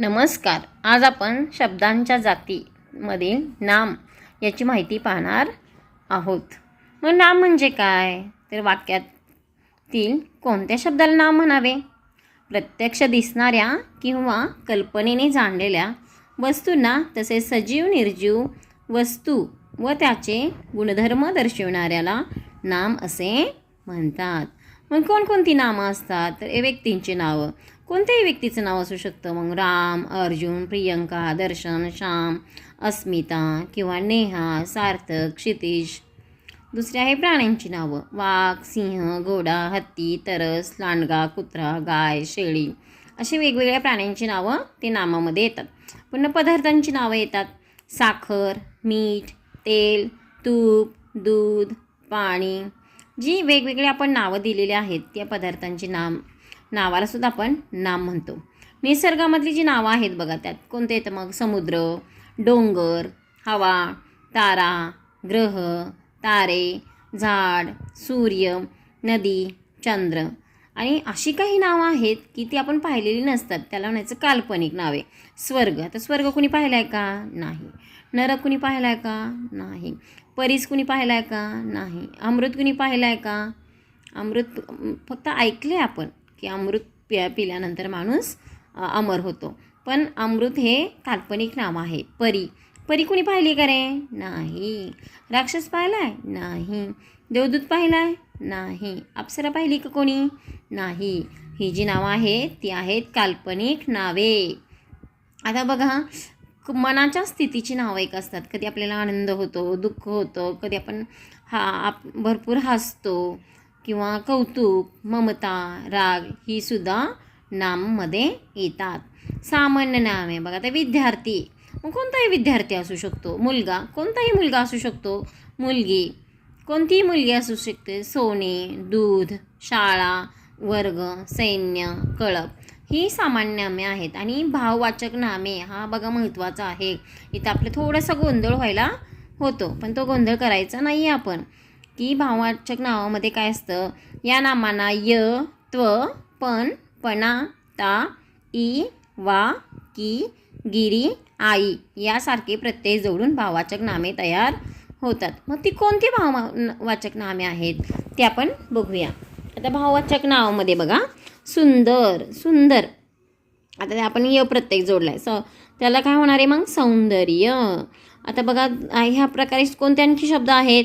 नमस्कार. आज आपण शब्दांच्या जातीमधील नाम याची माहिती पाहणार आहोत. मग नाम म्हणजे काय? तर वाक्यातील कोणत्या शब्दाला नाम म्हणावे? प्रत्यक्ष दिसणाऱ्या किंवा कल्पनेने जाणलेल्या वस्तूंना तसेच सजीव निर्जीव वस्तू व त्याचे गुणधर्म दर्शविणाऱ्याला नाम असे म्हणतात. मग कोणकोणती नामं असतात? तर हे व्यक्तींची नावं. कोणत्याही व्यक्तीचं नाव असू शकतं. मग राम अर्जुन प्रियंका दर्शन श्याम अस्मिता किंवा नेहा सार्थक क्षितिज. दुसरे आहे प्राण्यांची नावं. वाघ सिंह घोडा हत्ती तरस लांडगा कुत्रा गाय शेळी अशी वेगवेगळ्या प्राण्यांची नावं ते नामामध्ये येतात. पुन्हा पदार्थांची नावं येतात. साखर मीठ तेल तूप दूध पाणी. जी वेगवेगळी आपण नावं दिलेली आहेत त्या पदार्थांची नाम नावालासुद्धा आपण नाम म्हणतो. निसर्गामधली जी नावं आहेत बघा त्यात. कोणते येतं मग? समुद्र डोंगर हवा तारा ग्रह तारे झाड सूर्य नदी चंद्र. आणि अशी काही नावं आहेत की ती आपण पाहिलेली नसतात. त्याला म्हणायचं काल्पनिक नावे. स्वर्ग. आता स्वर्ग कुणी पाहिला आहे का? नाही. नरक कुणी पाहिला आहे का? नाही. परीस कुणी पाहिला आहे का? नाही. अमृत कुणी पाहिला आहे का? अमृत फक्त ऐकले आपण. की अमृत प्या पिल्यानंतर माणूस अमर होतो. पण अमृत हे काल्पनिक नाव आहे. परी. परी कुणी पाहिली का रे? नाही. राक्षस पाहिलाय? नाही. देवदूत पाहिलाय? नाही. अप्सरा पाहिली का कोणी? नाही. ही जी नावं आहेत ती आहेत काल्पनिक नावे. आता बघा मनाच्या स्थितीची नावं एक असतात. कधी आपल्याला आनंद होतो दुःख होतं कधी आपण हा आप भरपूर हसतो किंवा कौतुक ममता राग ही सुद्धा नाममध्ये येतात. सामान्य नामे. बघा तर विद्यार्थी. मग कोणताही विद्यार्थी असू शकतो. मुलगा. कोणताही मुलगा असू शकतो. मुलगी. कोणतीही मुलगी असू शकते. सोने दूध शाळा वर्ग सैन्य कळप. ही सामान्य नामे आहेत. आणि भाववाचक नामे हा बघा महत्त्वाचा आहे. इथं आपलं थोडासा गोंधळ व्हायला होतो. पण तो गोंधळ करायचा नाही आहे आपण. की भाववाचक नावामध्ये काय असतं? या नामांना य त्व पण पणा ता ई वा की गिरी आई यासारखे प्रत्यय जोडून भाववाचक नामे तयार होतात. मग ती कोणती भाववाचक नामे आहेत? ते आपण बघूया. आता भाववाचक नावामध्ये बघा. सुंदर सुंदर. आता ते आपण य प्रत्येक जोडला आहे स त्याला काय होणार आहे मग? सौंदर्य. आता बघा ह्या प्रकारे कोणते आणखी शब्द आहेत?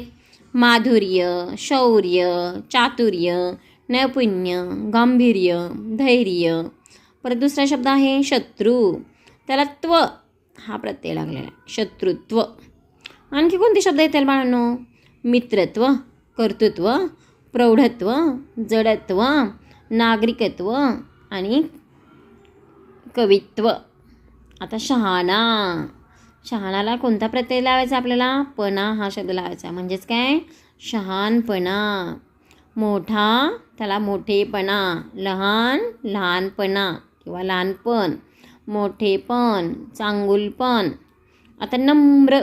माधुर्य शौर्य चातुर्य नैपुण्य गांभीर्य धैर्य. परत दुसरा शब्द आहे शत्रू. त्याला त्व हा प्रत्यय लागलेला आहे. शत्रुत्व. आणखी कोणते शब्द आहेत त्याला बाळांनो? मित्रत्व कर्तृत्व प्रौढत्व जडत्व नागरिकत्व आणि कवित्व. आता शहाणा. शहाणाला कोणता प्रत्यय लावायचा आपल्याला? पणा हा शब्द लावायचा. म्हणजेच काय? शहाणपणा. मोठा त्याला मोठेपणा. लहान लहानपणा. किंवा लहानपण. मोठेपण. चांगुलपण. आता नम्र.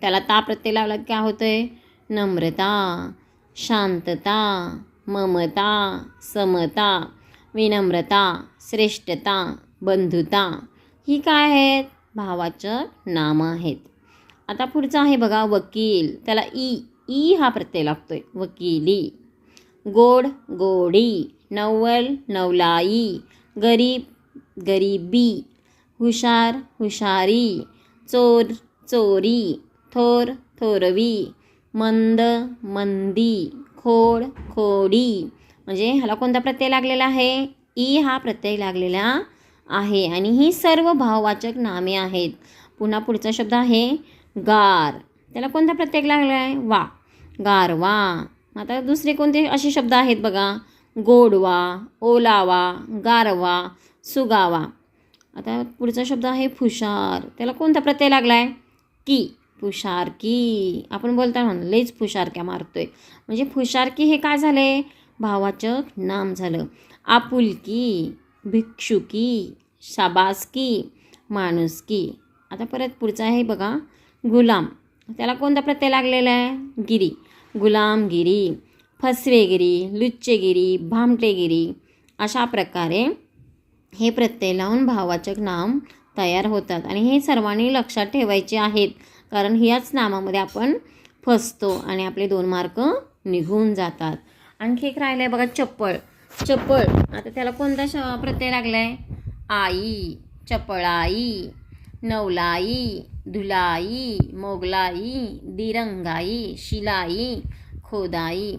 त्याला ता प्रत्यय लावला काय काय होतंय? नम्रता शांतता ममता समता विनम्रता श्रेष्ठता बंधुता. ही काय आहेत? भावाचं नामं आहेत. आता पुढचं आहे बघा वकील. त्याला ई ई हा प्रत्यय लागतोय. वकिली. गोड गोडी. नवल नवलाई. गरीब गरिबी. हुशार हुशारी. चोर चोरी. थोर थोरवी. मंद मंदी. खोड खोडी. म्हणजे ह्याला कोणता प्रत्यय लागलेला आहे? ई हा प्रत्यय लागलेला आहे. आणि ही सर्व भाववाचक नामे आहेत. पुन्हा पुढचा शब्द आहे गार. त्याला कोणता प्रत्येक लागला आहे? वा. गारवा आता दुसरे कोणते असे शब्द आहेत बघा? गोडवा ओलावा गारवा सुगावा. आता पुढचा शब्द आहे फुशार. त्याला कोणता प्रत्यय लागला आहे? की. फुशारकी आपण बोलताना म्हणून लईच फुशारक्या मारतोय. म्हणजे फुशारकी हे काय झाले भावाचक नाम झालं. आपुलकी. भिक्षुकी शाबासकी माणुसकी. आता परत पुढचं आहे बघा गुलाम. त्याला कोणता प्रत्यय लागलेला आहे? गिरी. गुलामगिरी फसवेगिरी लुच्चेगिरी भामटेगिरी. अशा प्रकारे हे प्रत्यय लावून भाववाचक नाम तयार होतात. आणि हे सर्वांनी लक्षात ठेवायचे आहेत. कारण ह्याच नामामध्ये आपण फसतो आणि आपले दोन मार्क निघून जातात. आणखी एक राहिलं आहे बघा चप्पळ चपळ आता त्याला कोणता श प्रत्यय लागला आहे आई चपळाई नवलाई धुलाई मोगलाई दिरंगाई शिलाई खोदाई.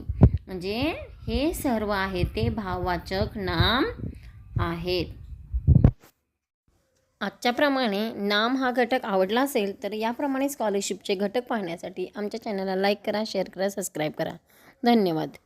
म्हणजे हे सर्व आहे ते भाववाचक नाम आहेत. आजच्याप्रमाणे नाम हा घटक आवडला असेल तर याप्रमाणे स्कॉलरशिपचे घटक पाहण्यासाठी आमच्या चॅनलला लाईक करा शेअर करा सबस्क्राईब करा. धन्यवाद.